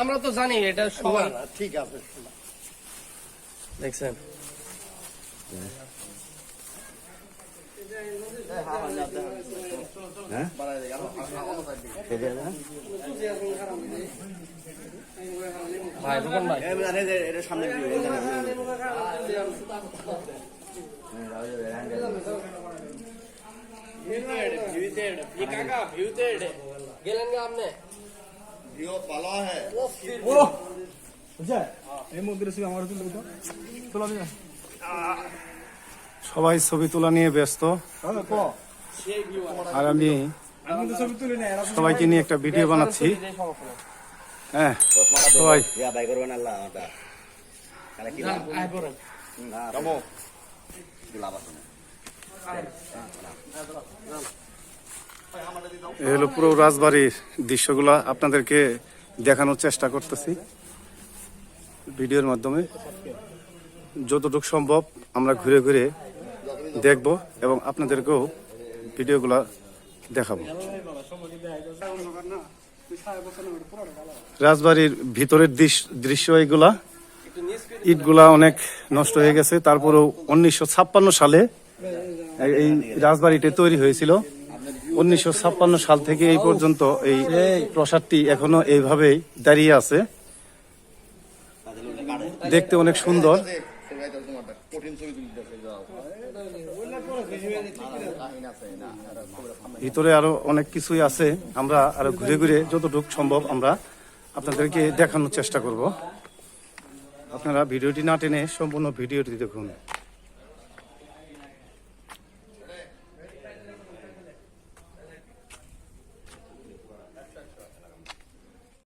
আমরা তো জানি এটা সবাই না, ঠিক আছে। দেখছেন ভাই দোকান ভাই। গেলেন গা আপনি সবাই ছবি তোলা নিয়ে ব্যস্ত। আর আমি সবাইকে নিয়ে একটা ভিডিও বানাচ্ছি। হ্যাঁ। সবাই। পড়েন এ হলো পুরো রাজবাড়ির দৃশ্যগুলা আপনাদেরকে দেখানোর চেষ্টা করতেছি। ভিডিওর মাধ্যমে যতটুকু সম্ভব আমরা ঘুরে ঘুরে দেখব এবং আপনাদেরকেও ভিডিওগুলা দেখাবো। রাজবাড়ির ভিতরের দৃশ- দৃশ্য এগুলা। ইটগুলা অনেক নষ্ট হয়ে গেছে। তারপরেও উনিশশো ছাপ্পান্ন সালে এই- এই রাজবাড়িটি তৈরি হয়েছিল। উনিশশো ছাপ্পান্ন সাল থেকে এই পর্যন্ত এই প্রাসাদটি এখনও এইভাবেই দাঁড়িয়ে আছে। দেখতে অনেক সুন্দর। ভিতরে আরও অনেক কিছুই আছে। আমরা আরও ঘুরে ঘুরে যতটুকু সম্ভব আমরা আপনাদেরকে দেখানোর চেষ্টা করব। আপনারা ভিডিওটি না টেনে সম্পূর্ণ ভিডিওটি দেখুন।